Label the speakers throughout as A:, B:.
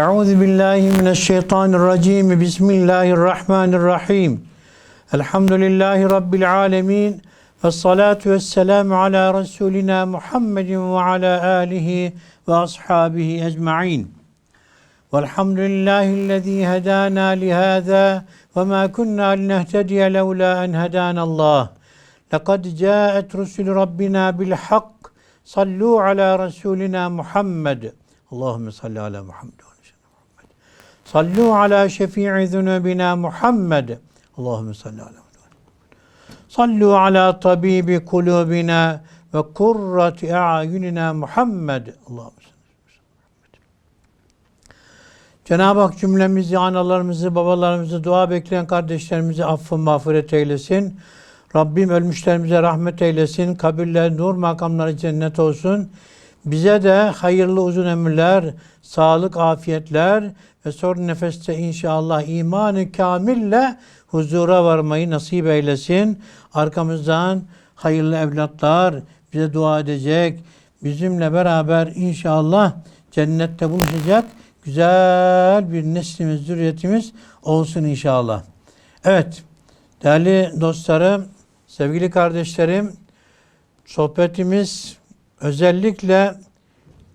A: أعوذ بالله من الشيطان الرجيم. بسم الله الرحمن الرحيم. الحمد لله رب العالمين والصلاة والسلام على رسولنا محمد وعلى آله وأصحابه أجمعين. والحمد لله الذي هدانا لهذا وما كنا لنهتدي لولا أن هدانا الله. لقد جاءت رسل ربنا بالحق صلوا على رسولنا محمد. Allahümme salli ala Muhammed. Sallu ala şefii zunubina Muhammed. Allahümme salli ala Muhammed. Sallu ala tabibi kulubina ve kurrati a'yunina Muhammed. Allahümme. Cenab-ı Hak cümlemizi, analarımızı, babalarımızı, dua bekleyen kardeşlerimizi affı mağfiret eylesin. Rabbim ölmüşlerimize rahmet eylesin. Kabirler, nur makamları cennet olsun. Bize de hayırlı uzun ömürler, sağlık, afiyetler ve son nefeste inşallah imanı kamille huzura varmayı nasip eylesin. Arkamızdan hayırlı evlatlar bize dua edecek. Bizimle beraber inşallah cennette buluşacak güzel bir neslimiz, zürriyetimiz olsun inşallah. Evet, değerli dostlarım, sevgili kardeşlerim, sohbetimiz özellikle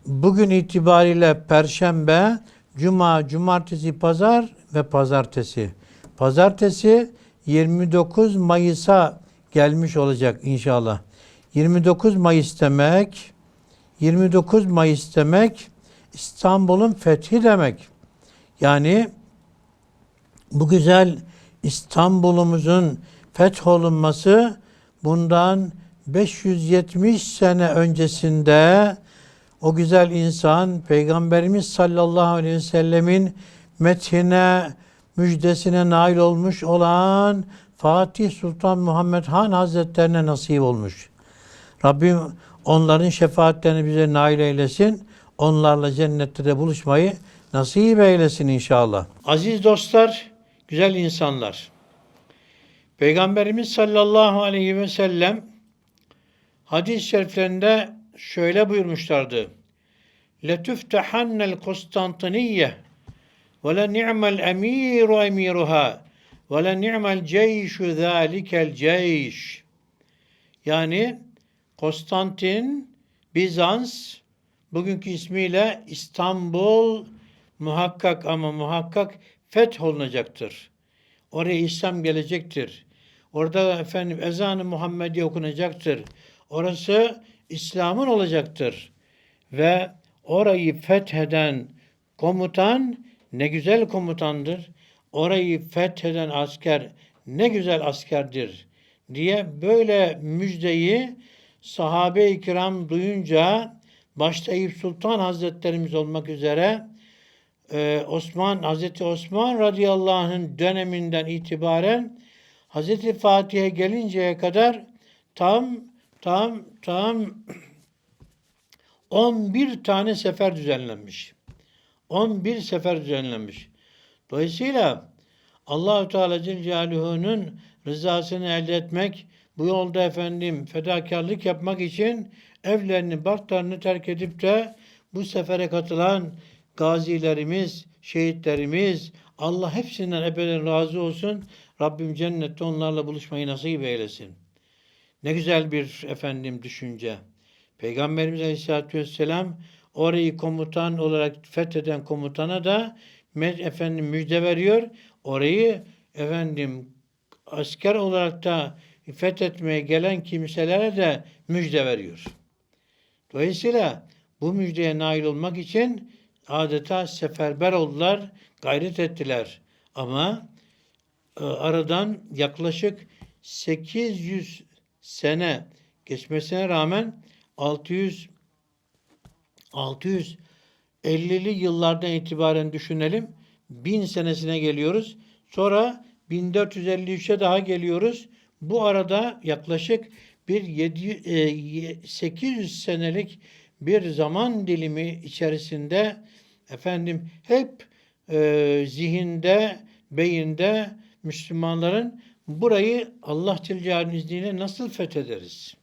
A: bugün itibariyle Perşembe, Cuma, Cumartesi, Pazar ve Pazartesi. Pazartesi 29 Mayıs'a gelmiş olacak inşallah. 29 Mayıs demek, 29 Mayıs demek İstanbul'un fethi demek. Yani bu güzel İstanbul'umuzun fetholunması bundan 570 sene öncesinde o güzel insan Peygamberimiz sallallahu aleyhi ve sellemin methine, müjdesine nail olmuş olan Fatih Sultan Muhammed Han Hazretlerine nasip olmuş. Rabbim onların şefaatlerini bize nail eylesin. Onlarla cennette de buluşmayı nasip eylesin inşallah. Aziz dostlar, güzel insanlar. Peygamberimiz sallallahu aleyhi ve sellem hadis-i şeriflerinde şöyle buyurmuşlardı. لَتُفْتَحَنَّ الْقُسْطَنْطِنِيَّ وَلَنِعْمَ الْاَم۪يرُ اَم۪يرُهَا وَلَنِعْمَ الْجَيْشُ ذَٰلِكَ الْجَيْشِ Yani Konstantin, Bizans, bugünkü ismiyle İstanbul muhakkak ama muhakkak fetholunacaktır. Oraya İslam gelecektir. Orada efendim ezanı Muhammedi okunacaktır. Orası İslam'ın olacaktır. Ve orayı fetheden komutan ne güzel komutandır. Orayı fetheden asker ne güzel askerdir diye böyle müjdeyi sahabe-i kiram duyunca başta Eyüp Sultan Hazretlerimiz olmak üzere e, Osman Hazreti Osman radıyallahu anh'ın döneminden itibaren Hazreti Fatih'e gelinceye kadar tam tam tam 11 tane sefer düzenlenmiş. 11 sefer düzenlenmiş. Dolayısıyla Allahu Teala Celaluhu'nun rızasını elde etmek, bu yolda efendim fedakarlık yapmak için evlerini, barklarını terk edip de bu sefere katılan gazilerimiz, şehitlerimiz, Allah hepsinden ebeden razı olsun. Rabbim cennette onlarla buluşmayı nasip eylesin. Ne güzel bir efendim düşünce. Peygamberimiz Aleyhisselatü Vesselam orayı komutan olarak fetheden komutana da efendim müjde veriyor. Orayı efendim asker olarak da fethetmeye gelen kimselere de müjde veriyor. Dolayısıyla bu müjdeye nail olmak için adeta seferber oldular, gayret ettiler. Ama e, aradan yaklaşık 800 sene geçmesine rağmen 600 650'li yıllardan itibaren düşünelim. 1000 senesine geliyoruz. Sonra 1453'e daha geliyoruz. Bu arada yaklaşık bir 7, 800 senelik bir zaman dilimi içerisinde efendim hep e, zihinde, beyinde Müslümanların burayı Allah Teala'nın izniyle nasıl fethederiz?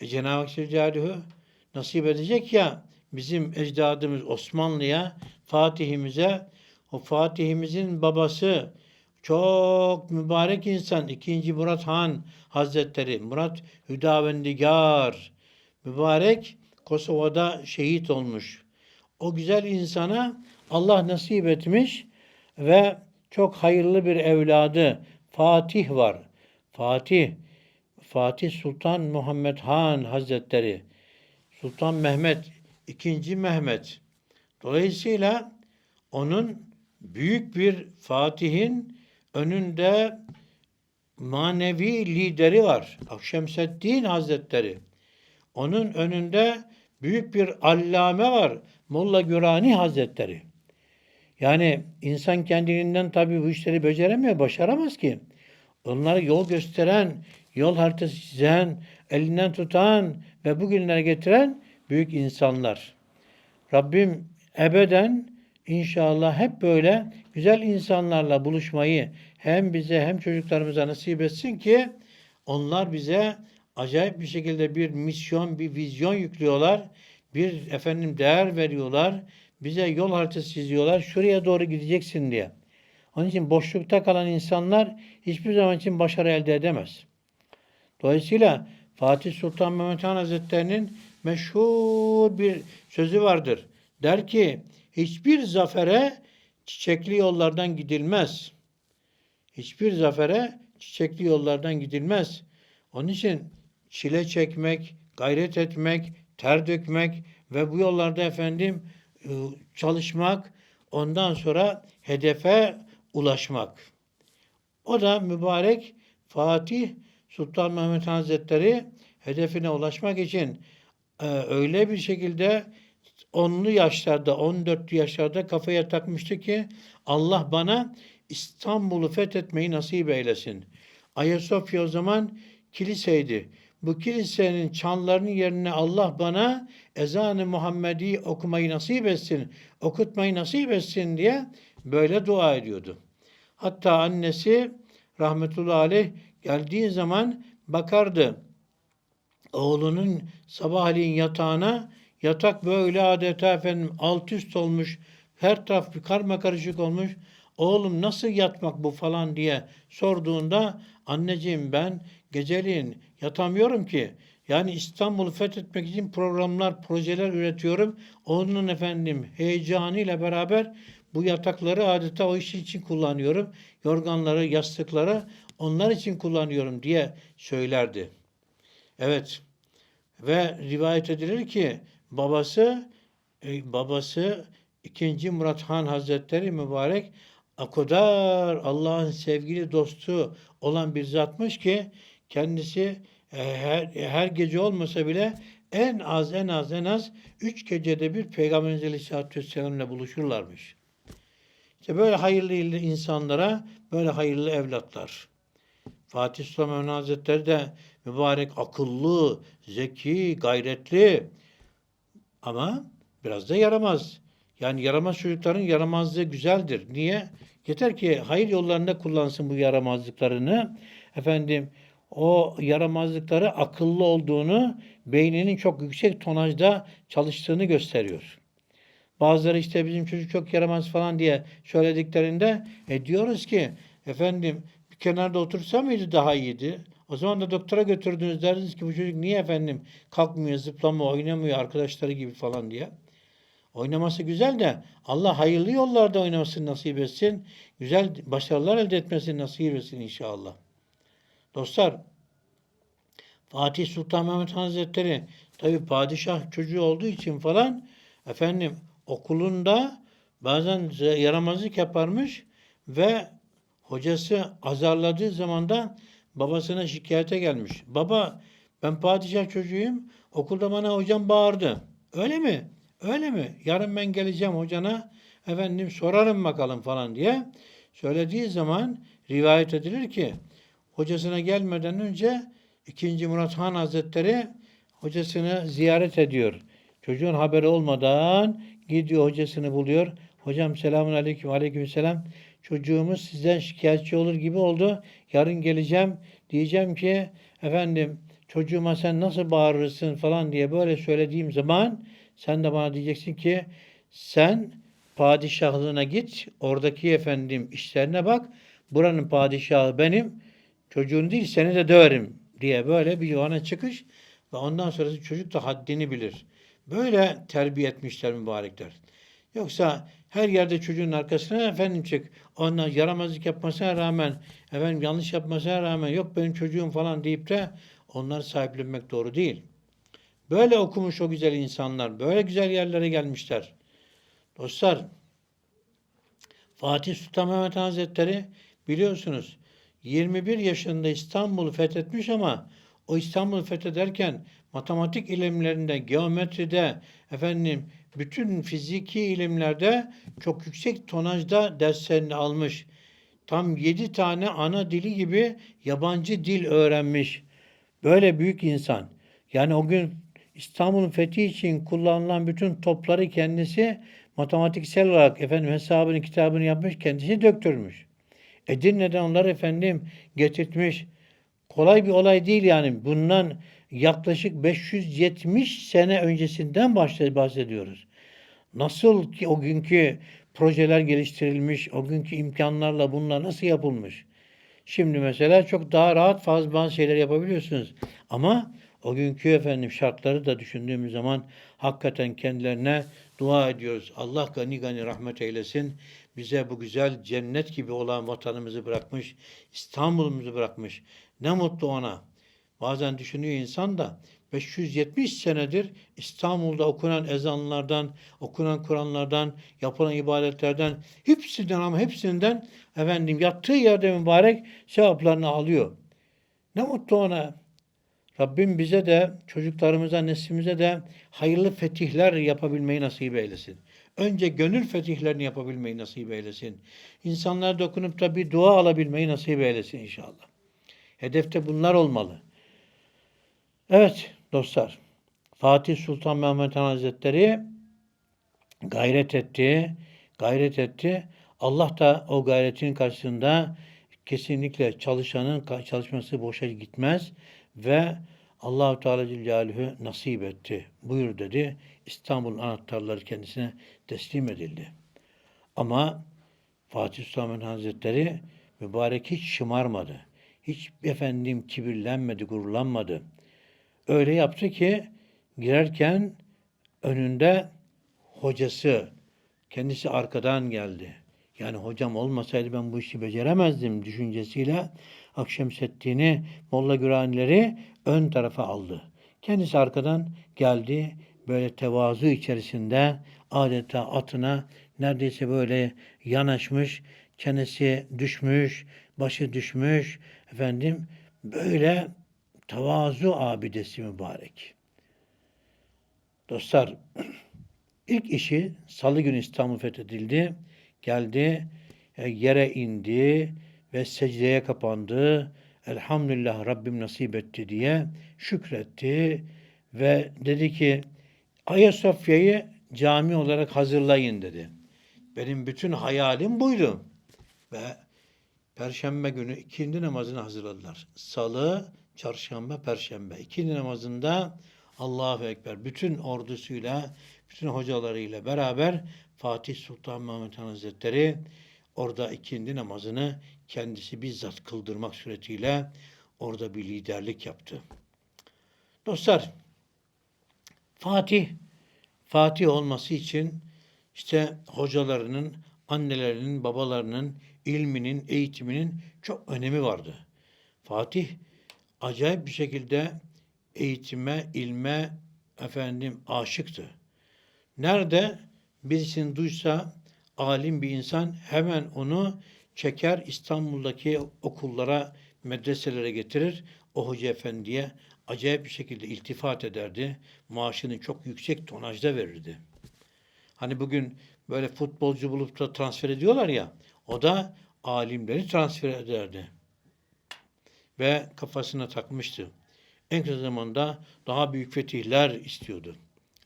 A: E, Cenab-ı Hak Celaluhu nasip edecek ya bizim ecdadımız Osmanlı'ya, Fatih'imize, o Fatih'imizin babası çok mübarek insan 2. Murat Han Hazretleri, Murat Hüdavendigar, mübarek Kosova'da şehit olmuş. O güzel insana Allah nasip etmiş ve çok hayırlı bir evladı Fatih var. Fatih, Fatih Sultan Muhammed Han Hazretleri, Sultan Mehmet, ikinci Mehmet. Dolayısıyla onun büyük bir Fatih'in önünde manevi lideri var. Akşemseddin Hazretleri. Onun önünde büyük bir allame var. Molla Gürani Hazretleri. Yani insan kendiliğinden tabii bu işleri beceremiyor, başaramaz ki. Onlara yol gösteren, yol haritası çizen, elinden tutan ve bugünlere getiren büyük insanlar. Rabbim ebeden inşallah hep böyle güzel insanlarla buluşmayı hem bize hem çocuklarımıza nasip etsin ki onlar bize acayip bir şekilde bir misyon, bir vizyon yüklüyorlar. Bir efendim değer veriyorlar. Bize yol haritası çiziyorlar. Şuraya doğru gideceksin diye. Onun için boşlukta kalan insanlar hiçbir zaman için başarı elde edemez. Dolayısıyla Fatih Sultan Mehmet Han Hazretleri'nin meşhur bir sözü vardır. Der ki hiçbir zafere çiçekli yollardan gidilmez. Hiçbir zafere çiçekli yollardan gidilmez. Onun için çile çekmek, gayret etmek, ter dökmek ve bu yollarda efendim çalışmak, ondan sonra hedefe ulaşmak. O da mübarek Fatih Sultan Mehmet Hazretleri hedefine ulaşmak için e, öyle bir şekilde onlu yaşlarda, 14'lü yaşlarda kafaya takmıştı ki Allah bana İstanbul'u fethetmeyi nasip eylesin. Ayasofya o zaman kiliseydi. Bu kilisenin çanlarının yerine Allah bana ezan-ı Muhammedi okumayı nasip etsin, okutmayı nasip etsin diye böyle dua ediyordu. Hatta annesi rahmetullahi aleyh geldiği zaman bakardı. Oğlunun sabahleyin yatağına yatak böyle adeta efendim alt üst olmuş. Her taraf bir karma karışık olmuş. Oğlum nasıl yatmak bu falan diye sorduğunda anneciğim ben geceliğin yatamıyorum ki. Yani İstanbul'u fethetmek için programlar, projeler üretiyorum. Onun efendim heyecanıyla beraber bu yatakları adeta o iş için kullanıyorum. Yorganları, yastıkları onlar için kullanıyorum diye söylerdi. Evet. Ve rivayet edilir ki babası e, babası 2. Murat Han Hazretleri mübarek o Allah'ın sevgili dostu olan bir zatmış ki kendisi e, her, her gece olmasa bile en az en az en az üç gecede bir Peygamberimiz Aleyhisselatü Vesselam'la buluşurlarmış. İşte böyle hayırlı insanlara böyle hayırlı evlatlar. Fatih Sultan Mehmet Hazretleri de mübarek akıllı, zeki, gayretli ama biraz da yaramaz. Yani yaramaz çocukların yaramazlığı güzeldir. Niye? Yeter ki hayır yollarında kullansın bu yaramazlıklarını. Efendim o yaramazlıkları akıllı olduğunu, beyninin çok yüksek tonajda çalıştığını gösteriyor. Bazıları işte bizim çocuk çok yaramaz falan diye söylediklerinde e, diyoruz ki efendim bir kenarda otursa mıydı daha iyiydi? O zaman da doktora götürdünüz derdiniz ki bu çocuk niye efendim kalkmıyor, zıplamıyor, oynamıyor arkadaşları gibi falan diye. Oynaması güzel de Allah hayırlı yollarda oynamasını nasip etsin. Güzel başarılar elde etmesini nasip etsin inşallah. Dostlar Fatih Sultan Mehmet Hazretleri tabi padişah çocuğu olduğu için falan efendim okulunda bazen yaramazlık yaparmış ve hocası azarladığı zaman da babasına şikayete gelmiş. Baba ben padişah çocuğuyum okulda bana hocam bağırdı. Öyle mi? Öyle mi? Yarın ben geleceğim hocana efendim sorarım bakalım falan diye söylediği zaman rivayet edilir ki hocasına gelmeden önce 2. Murat Han Hazretleri hocasını ziyaret ediyor. Çocuğun haberi olmadan gidiyor hocasını buluyor. Hocam selamun aleyküm aleyküm selam. Çocuğumuz sizden şikayetçi olur gibi oldu. Yarın geleceğim. Diyeceğim ki efendim çocuğuma sen nasıl bağırırsın falan diye böyle söylediğim zaman sen de bana diyeceksin ki sen padişahlığına git, oradaki efendim işlerine bak, buranın padişahı benim, çocuğun değil seni de döverim diye böyle bir yoğana çıkış ve ondan sonrası çocuk da haddini bilir. Böyle terbiye etmişler mübarekler. Yoksa her yerde çocuğun arkasına efendim çık. Ondan yaramazlık yapmasına rağmen, efendim yanlış yapmasına rağmen yok benim çocuğum falan deyip de onları sahiplenmek doğru değil. Böyle okumuş o güzel insanlar, böyle güzel yerlere gelmişler. Dostlar, Fatih Sultan Mehmet Hazretleri biliyorsunuz 21 yaşında İstanbul'u fethetmiş ama o İstanbul'u fethederken matematik ilimlerinde, geometride, efendim bütün fiziki ilimlerde çok yüksek tonajda derslerini almış. Tam 7 tane ana dili gibi yabancı dil öğrenmiş. Böyle büyük insan. Yani o gün İstanbul'un fethi için kullanılan bütün topları kendisi matematiksel olarak efendim hesabını kitabını yapmış, kendisi döktürmüş. Edirne'den onları efendim getirtmiş. Kolay bir olay değil yani. Bundan yaklaşık 570 sene öncesinden bahsediyoruz. Nasıl ki o günkü projeler geliştirilmiş, o günkü imkanlarla bunlar nasıl yapılmış? Şimdi mesela çok daha rahat fazla bazı şeyler yapabiliyorsunuz. Ama o günkü efendim şartları da düşündüğümüz zaman hakikaten kendilerine dua ediyoruz. Allah gani gani rahmet eylesin. Bize bu güzel cennet gibi olan vatanımızı bırakmış, İstanbul'umuzu bırakmış. Ne mutlu ona. Bazen düşünüyor insan da 570 senedir İstanbul'da okunan ezanlardan, okunan Kur'anlardan, yapılan ibadetlerden hepsinden ama hepsinden efendim yattığı yerde mübarek sevaplarını alıyor. Ne mutlu ona. Rabbim bize de çocuklarımıza, neslimize de hayırlı fetihler yapabilmeyi nasip eylesin. Önce gönül fetihlerini yapabilmeyi nasip eylesin. İnsanlara dokunup da bir dua alabilmeyi nasip eylesin inşallah. Hedefte bunlar olmalı. Evet dostlar, Fatih Sultan Mehmet Han Hazretleri gayret etti, gayret etti. Allah da o gayretin karşısında kesinlikle çalışanın çalışması boşa gitmez ve Allahu Teala Celaluhu nasip etti. Buyur dedi. İstanbul'un anahtarları kendisine teslim edildi. Ama Fatih Sultan Hazretleri mübarek hiç şımarmadı. Hiç efendim kibirlenmedi, gururlanmadı. Öyle yaptı ki girerken önünde hocası, kendisi arkadan geldi. Yani hocam olmasaydı ben bu işi beceremezdim düşüncesiyle Akşemseddin'i, Molla Güranileri ön tarafa aldı. Kendisi arkadan geldi. Böyle tevazu içerisinde adeta atına neredeyse böyle yanaşmış, çenesi düşmüş, başı düşmüş. Efendim böyle tevazu abidesi mübarek. Dostlar, ilk işi salı günü İstanbul fethedildi. Geldi, e, yere indi ve secdeye kapandı. Elhamdülillah Rabbim nasip etti diye şükretti ve dedi ki Ayasofya'yı cami olarak hazırlayın dedi. Benim bütün hayalim buydu. Ve Perşembe günü ikindi namazını hazırladılar. Salı, çarşamba, perşembe. İkindi namazında Allahu Ekber bütün ordusuyla, bütün hocalarıyla beraber Fatih Sultan Mehmet Han Hazretleri orada ikindi namazını kendisi bizzat kıldırmak suretiyle orada bir liderlik yaptı. Dostlar, Fatih, Fatih olması için işte hocalarının, annelerinin, babalarının, ilminin, eğitiminin çok önemi vardı. Fatih acayip bir şekilde eğitime, ilme efendim aşıktı. Nerede birisini duysa alim bir insan hemen onu çeker İstanbul'daki okullara, medreselere getirir. O hoca efendiye acayip bir şekilde iltifat ederdi. Maaşını çok yüksek tonajda verirdi. Hani bugün böyle futbolcu bulup da transfer ediyorlar ya, o da alimleri transfer ederdi. Ve kafasına takmıştı. En kısa zamanda daha büyük fetihler istiyordu.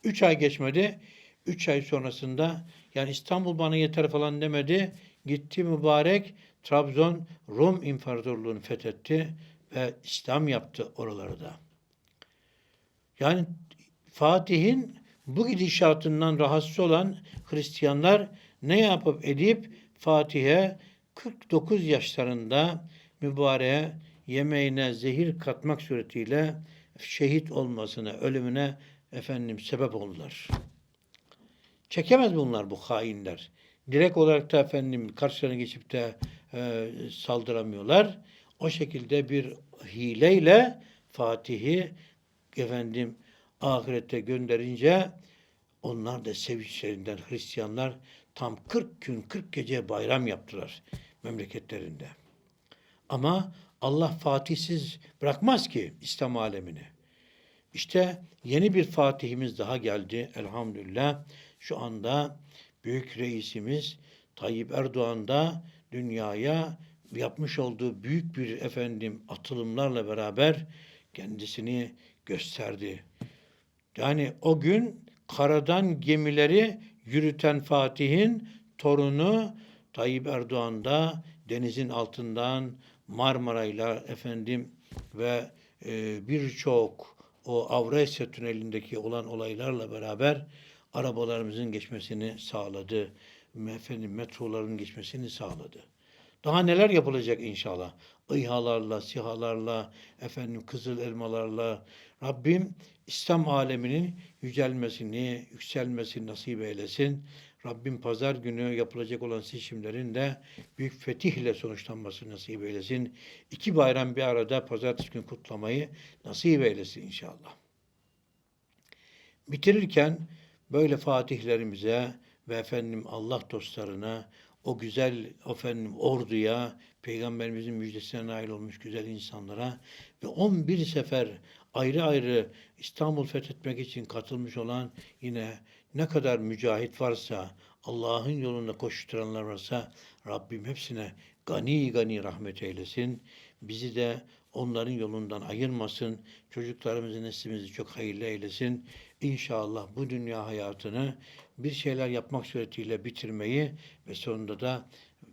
A: Üç ay geçmedi. Üç ay sonrasında yani İstanbul bana yeter falan demedi. Gitti mübarek Trabzon Rum İmparatorluğu'nu fethetti ve İslam yaptı oraları da. Yani Fatih'in bu gidişatından rahatsız olan Hristiyanlar ne yapıp edip Fatih'e 49 yaşlarında mübareğe yemeğine zehir katmak suretiyle şehit olmasına, ölümüne efendim sebep oldular. Çekemez bunlar bu hainler. Direkt olarak da efendim karşılarına geçip de e, saldıramıyorlar. O şekilde bir hileyle Fatih'i efendim ahirete gönderince onlar da sevinçlerinden Hristiyanlar tam 40 gün 40 gece bayram yaptılar memleketlerinde. Ama Allah Fatihsiz bırakmaz ki İslam alemini. İşte yeni bir Fatihimiz daha geldi elhamdülillah. Şu anda büyük reisimiz Tayyip Erdoğan da dünyaya yapmış olduğu büyük bir efendim atılımlarla beraber kendisini gösterdi. Yani o gün karadan gemileri yürüten Fatih'in torunu Tayyip Erdoğan da denizin altından Marmara'yla efendim ve e, birçok o Avrasya tünelindeki olan olaylarla beraber arabalarımızın geçmesini sağladı. Efendim metroların geçmesini sağladı. Daha neler yapılacak inşallah. İHA'larla, SİHA'larla, efendim kızıl elmalarla. Rabbim İslam aleminin yücelmesini, yükselmesini nasip eylesin. Rabbim pazar günü yapılacak olan seçimlerin de büyük fetihle sonuçlanması nasip eylesin. İki bayram bir arada pazartesi günü kutlamayı nasip eylesin inşallah. Bitirirken böyle fatihlerimize ve efendim Allah dostlarına, o güzel efendim orduya, peygamberimizin müjdesine nail olmuş güzel insanlara ve 11 sefer ayrı ayrı İstanbul fethetmek için katılmış olan yine ne kadar mücahit varsa, Allah'ın yolunda koşturanlar varsa Rabbim hepsine gani gani rahmet eylesin. Bizi de onların yolundan ayırmasın. Çocuklarımızı, neslimizi çok hayırlı eylesin. İnşallah bu dünya hayatını bir şeyler yapmak suretiyle bitirmeyi ve sonunda da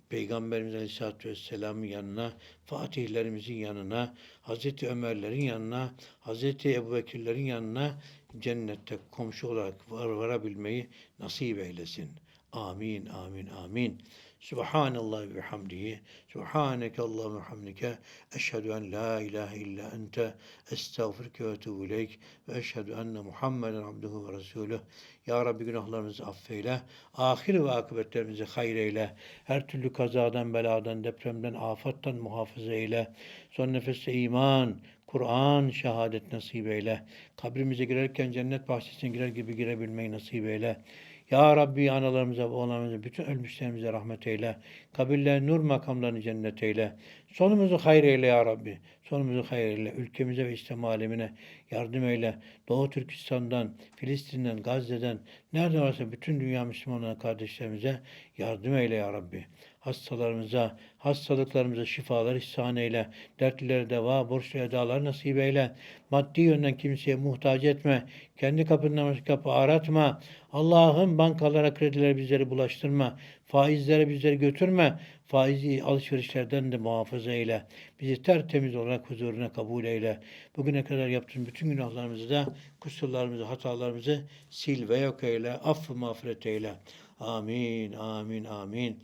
A: Peygamberimiz Aleyhisselatü Vesselam'ın yanına, Fatihlerimizin yanına, Hazreti Ömerlerin yanına, Hazreti Ebubekirlerin yanına cennette komşu olarak var varabilmeyi nasip eylesin. Amin, amin, amin. Subhanallah ve hamdihi. Subhaneke Allahümme hamdike. Eşhedü en la ilahe illa ente. Estağfirke ve etubu ileyk. Ve eşhedü enne Muhammeden abduhu ve resulüh. Ya Rabbi günahlarımızı affeyle. Ahir ve akıbetlerimizi hayır eyle. Her türlü kazadan, beladan, depremden, afattan muhafaza eyle. Son nefeste iman, Kur'an, şehadet nasip eyle. Kabrimize girerken cennet bahçesine girer gibi girebilmeyi nasip eyle. Ya Rabbi analarımıza, oğlanlarımıza, bütün ölmüşlerimize rahmet eyle. Kabirlerin nur makamlarını cennet eyle. Sonumuzu hayır eyle ya Rabbi. Sonumuzu hayır eyle. Ülkemize ve İslam alemine yardım eyle. Doğu Türkistan'dan, Filistin'den, Gazze'den, nerede varsa bütün dünya Müslümanlarına, kardeşlerimize yardım eyle ya Rabbi. Hastalarımıza, hastalıklarımıza şifalar ihsan eyle. Dertlilere deva, borçlu edalar nasip eyle. Maddi yönden kimseye muhtaç etme. Kendi kapından başka kapı aratma. Allah'ım bankalara, kredilere bizleri bulaştırma. Faizlere bizleri götürme. Faizi alışverişlerden de muhafaza eyle. Bizi tertemiz olarak huzuruna kabul eyle. Bugüne kadar yaptığın bütün günahlarımızı da, kusurlarımızı, hatalarımızı sil ve yok eyle. Affı mağfiret eyle. Amin, amin, amin.